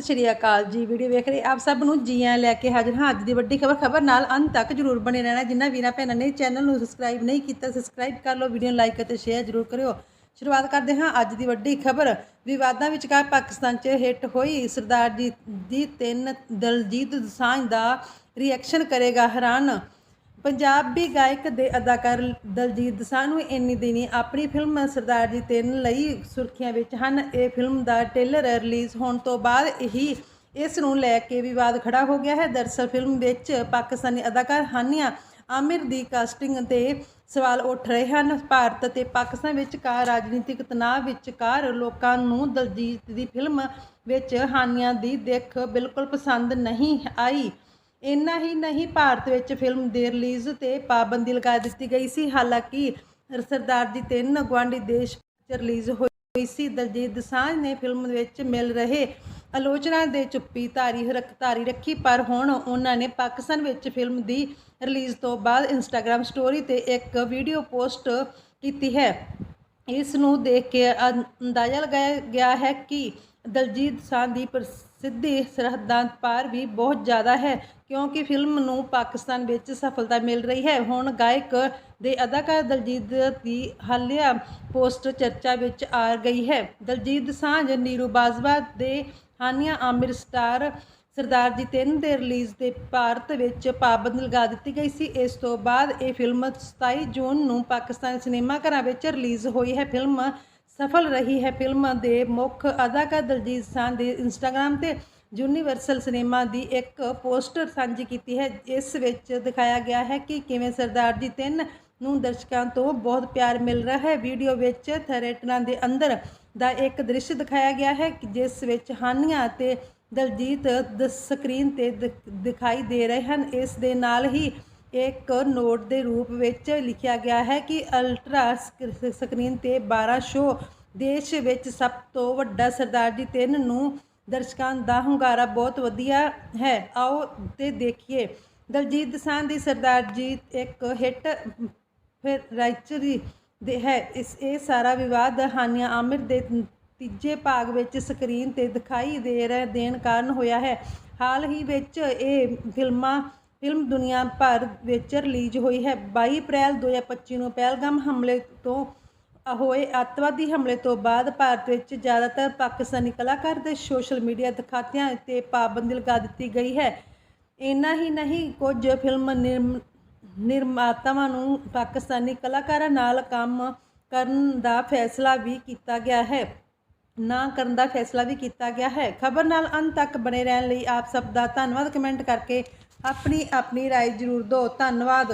ਸਤਿ ਸ਼੍ਰੀ ਅਕਾਲ ਜੀ। ਵੀਡੀਓ ਵੇਖ ਰਹੇ ਆਪ ਸਭ ਨੂੰ ਜੀਆਂ ਲੈ ਕੇ ਹਾਜ਼ਰ ਹਾਂ। ਅੱਜ ਦੀ ਵੱਡੀ ਖਬਰ ਖਬਰ ਨਾਲ ਅੰਤ ਤੱਕ ਜਰੂਰ ਬਣੇ ਰਹਿਣਾ। ਜਿੰਨਾ ਵੀਰਾਂ ਭੈਣਾਂ ਨੇ ਚੈਨਲ ਨੂੰ ਸਬਸਕ੍ਰਾਈਬ ਨਹੀਂ ਕੀਤਾ ਸਬਸਕ੍ਰਾਈਬ ਕਰ ਲਓ ਵੀਡੀਓ ਨੂੰ ਲਾਈਕ ਅਤੇ ਸ਼ੇਅਰ ਜਰੂਰ ਕਰਿਓ। ਸ਼ੁਰੂਆਤ ਕਰਦੇ ਹਾਂ ਅੱਜ ਦੀ ਵੱਡੀ ਖਬਰ। ਵਿਵਾਦਾਂ ਵਿਚਕਾਰ ਪਾਕਿਸਤਾਨ 'ਚ ਹਿੱਟ ਹੋਈ। ਸਰਦਾਰ ਜੀ ਦੀ ਤਿੰਨ ਦਲਜੀਤ ਦੋਸਾਂਝ ਦਾ ਰਿਐਕਸ਼ਨ ਕਰੇਗਾ ਹੈਰਾਨ। ਪੰਜਾਬੀ ਗਾਇਕ ਦੇ ਅਦਾਕਾਰ ਦਲਜੀਤ ਦੋਸਾਂਝ ਇੰਨੀ ਦਿਨੀ ਆਪਣੀ ਫਿਲਮ ਸਰਦਾਰ ਜੀ 3 ਲਈ ਸੁਰਖੀਆਂ ਵਿੱਚ ਹਨ। ਇਹ ਫਿਲਮ ਦਾ ਟ੍ਰੇਲਰ ਰਿਲੀਜ਼ ਹੋਣ ਤੋਂ ਬਾਅਦ ਹੀ ਇਸ ਨੂੰ ਲੈ ਕੇ ਵਿਵਾਦ ਖੜਾ ਹੋ ਗਿਆ ਹੈ। ਦਰਅਸਲ ਫਿਲਮ ਵਿੱਚ ਪਾਕਿਸਤਾਨੀ ਅਦਾਕਾਰ ਹਾਨੀਆ ਆਮਿਰ ਦੀ ਕਾਸਟਿੰਗ ਤੇ ਸਵਾਲ ਉੱਠ ਰਹੇ ਹਨ। ਭਾਰਤ ਤੇ ਪਾਕਿਸਤਾਨ ਵਿਚਕਾਰ ਰਾਜਨੀਤਿਕ ਤਣਾਅ ਵਿਚਕਾਰ ਲੋਕਾਂ ਨੂੰ ਦਲਜੀਤ ਦੀ ਫਿਲਮ ਵਿੱਚ ਹਾਨੀਆ ਦੀ ਦਿੱਖ ਬਿਲਕੁਲ ਪਸੰਦ ਨਹੀਂ ਆਈ। ਇੰਨਾ ਹੀ ਨਹੀਂ, ਭਾਰਤ ਵਿੱਚ ਫਿਲਮ ਦੇ ਰਿਲੀਜ਼ ਤੇ ਪਾਬੰਦੀ ਲਗਾ ਦਿੱਤੀ ਗਈ ਸੀ। ਹਾਲਾਂਕਿ ਸਰਦਾਰ ਜੀ ਤਿੰਨ ਗਵਾਂਢੀ ਦੇਸ਼ ਵਿੱਚ ਰਿਲੀਜ਼ ਹੋਈ ਸੀ। ਦਲਜੀਤ ਦੋਸਾਂਝ ਨੇ ਫਿਲਮ ਵਿੱਚ ਮਿਲ ਰਹੇ ਆਲੋਚਨਾ ਦੇ ਚੁੱਪੀ ਧਾਰੀ ਰੱਖ, ਧਾਰੀ ਰੱਖੀ, ਪਰ ਹੁਣ ਉਹਨਾਂ ਨੇ ਪਾਕਿਸਤਾਨ ਵਿੱਚ ਫਿਲਮ ਦੀ ਰਿਲੀਜ਼ ਤੋਂ ਬਾਅਦ ਇੰਸਟਾਗ੍ਰam ਸਟੋਰੀ ਤੇ ਇੱਕ ਵੀਡੀਓ ਪੋਸਟ ਕੀਤੀ ਹੈ। ਇਸ ਨੂੰ ਦੇਖ ਕੇ ਅੰਦਾਜ਼ਾ ਲਗਾਇਆ ਗਿਆ ਹੈ ਕਿ ਦਲਜੀਤ ਦੋਸਾਂਝ ਦੀ ਸਿੱਧੀ ਸਰਹੱਦਾਂ ਪਾਰ ਵੀ ਬਹੁਤ ਜ਼ਿਆਦਾ ਹੈ, ਕਿਉਂਕਿ ਫਿਲਮ ਨੂੰ ਪਾਕਿਸਤਾਨ ਵਿੱਚ ਸਫਲਤਾ ਮਿਲ ਰਹੀ ਹੈ। ਹੁਣ ਗਾਇਕ ਦੇ ਅਦਾਕਾਰ ਦਲਜੀਤ ਦੀ ਹਾਲੀਆ ਪੋਸਟ ਚਰਚਾ ਵਿੱਚ ਆ ਗਈ ਹੈ। ਦਲਜੀਤ ਸਾਂਝ, ਨੀਰੂ ਬਾਜਵਾ ਦੇ ਹਾਨੀਆ, ਆਮਿਰ ਸਟਾਰ, ਸਰਦਾਰ ਜੀ ਤਿੰਨ ਦੇ ਰਿਲੀਜ਼ ਦੇ ਭਾਰਤ ਵਿੱਚ ਪਾਬੰਦ ਲਗਾ ਦਿੱਤੀ ਗਈ ਸੀ। ਇਸ ਤੋਂ ਬਾਅਦ ਇਹ ਫਿਲਮ 27 ਜੂਨ ਨੂੰ ਪਾਕਿਸਤਾਨ ਸਿਨੇਮਾ ਘਰਾਂ ਵਿੱਚ ਰਿਲੀਜ਼ ਹੋਈ ਹੈ। ਫਿਲਮ ਸਫਲ ਰਹੀ ਹੈ ਫਿਲਮ ਦੇ ਮੁੱਖ ਅਦਾਕਾਰ ਦਲਜੀਤ ਦੋਸਾਂਝ ਦੇ ਇੰਸਟਾਗ੍ਰam ਤੇ ਯੂਨੀਵਰਸਲ ਸਿਨੇਮਾ ਦੀ ਇੱਕ ਪੋਸਟਰ ਸਾਂਝੀ ਕੀਤੀ ਹੈ ਇਸ ਵਿੱਚ ਦਿਖਾਇਆ ਗਿਆ ਹੈ ਕਿ ਕਿਵੇਂ ਸਰਦਾਰ ਜੀ ਤਿੰਨ ਨੂੰ ਦਰਸ਼ਕਾਂ ਤੋਂ ਬਹੁਤ ਪਿਆਰ ਮਿਲ ਰਿਹਾ ਹੈ। ਵੀਡੀਓ ਵਿੱਚ ਥਰੇਟਰਾਂ ਦੇ ਅੰਦਰ ਦਾ ਇੱਕ ਦ੍ਰਿਸ਼ ਦਿਖਾਇਆ ਗਿਆ ਹੈ, ਜਿਸ ਵਿੱਚ ਹਾਨੀਆਂ ਅਤੇ ਦਲਜੀਤ ਦ ਸਕਰੀਨ ਤੇ ਦਿਖਾਈ ਦੇ ਰਹੇ ਹਨ। ਇਸ ਦੇ ਨਾਲ ਹੀ ਇੱਕ ਨੋਟ ਦੇ ਰੂਪ ਵਿੱਚ ਲਿਖਿਆ ਗਿਆ ਹੈ ਕਿ ਅਲਟਰਾ ਸਕ- ਸਕਰੀਨ ਤੇ 12 ਸ਼ੋ ਦੇਸ਼ ਵਿੱਚ ਸਭ ਤੋਂ ਵੱਡਾ ਸਰਦਾਰ ਜੀ 3 ਨੂੰ ਦਰਸ਼ਕਾਂ ਦਾ ਹੁੰਗਾਰਾ ਬਹੁਤ ਵਧੀਆ ਹੈ। ਆਓ ਤੇ ਦੇਖੀਏ। ਦਲਜੀਤ ਦੋਸਾਂਝ ਦੀ ਸਰਦਾਰ ਜੀ ਇੱਕ ਹਿੱਟ ਫਿਰ ਰਾਈਚਰੀ ਦੇ ਹੈ। ਇਸ, ਇਹ ਸਾਰਾ ਵਿਵਾਦ ਹਾਨੀਆ ਆਮਿਰ ਦੇ ਤੀਜੇ ਭਾਗ ਵਿੱਚ ਸਕਰੀਨ ਤੇ ਦਿਖਾਈ ਦੇ ਰਹਿ, ਦੇਣ ਕਾਰਨ ਹੋਇਆ ਹੈ। ਹਾਲ ਹੀ ਵਿੱਚ ਇਹ ਫਿਲਮਾਂ ਫਿਲਮ ਦੁਨੀਆ ਭਰ ਵਿੱਚ ਰਿਲੀਜ਼ ਹੋਈ ਹੈ। 22 ਅਪ੍ਰੈਲ 2025 ਨੂੰ ਪਹਿਲਗਾਮ ਹਮਲੇ ਤੋਂ ਹੋਏ ਅੱਤਵਾਦੀ ਹਮਲੇ ਤੋਂ ਬਾਅਦ ਭਾਰਤ ਵਿੱਚ ਜ਼ਿਆਦਾਤਰ ਪਾਕਿਸਤਾਨੀ ਕਲਾਕਾਰ ਦੇ ਸੋਸ਼ਲ ਮੀਡੀਆ ਦਿਖਾਤਿਆਂ ਤੇ ਪਾਬੰਦੀ ਲਗਾ ਦਿੱਤੀ ਗਈ ਹੈ। ਇੰਨਾ ਹੀ ਨਹੀਂ, ਕੁਝ ਫਿਲਮ ਨਿਰਮ, ਨਿਰਮਾਤਾਵਾਂ ਨੂੰ ਪਾਕਿਸਤਾਨੀ ਕਲਾਕਾਰਾਂ ਨਾਲ ਕੰਮ ਕਰਨ ਦਾ ਫੈਸਲਾ ਵੀ ਕੀਤਾ ਗਿਆ ਹੈ। ਨਾ ਕਰਨ ਦਾ ਫੈਸਲਾ ਵੀ ਕੀਤਾ ਗਿਆ ਹੈ। ਖਬਰ ਨਾਲ ਅੰਤ ਤੱਕ ਬਣੇ ਰਹਿਣ ਲਈ ਆਪ ਸਭ ਦਾ ਧੰਨਵਾਦ। ਕਮੈਂਟ ਕਰਕੇ ਆਪਣੀ ਆਪਣੀ رائے ਜ਼ਰੂਰ ਦਿਓ ਧੰਨਵਾਦ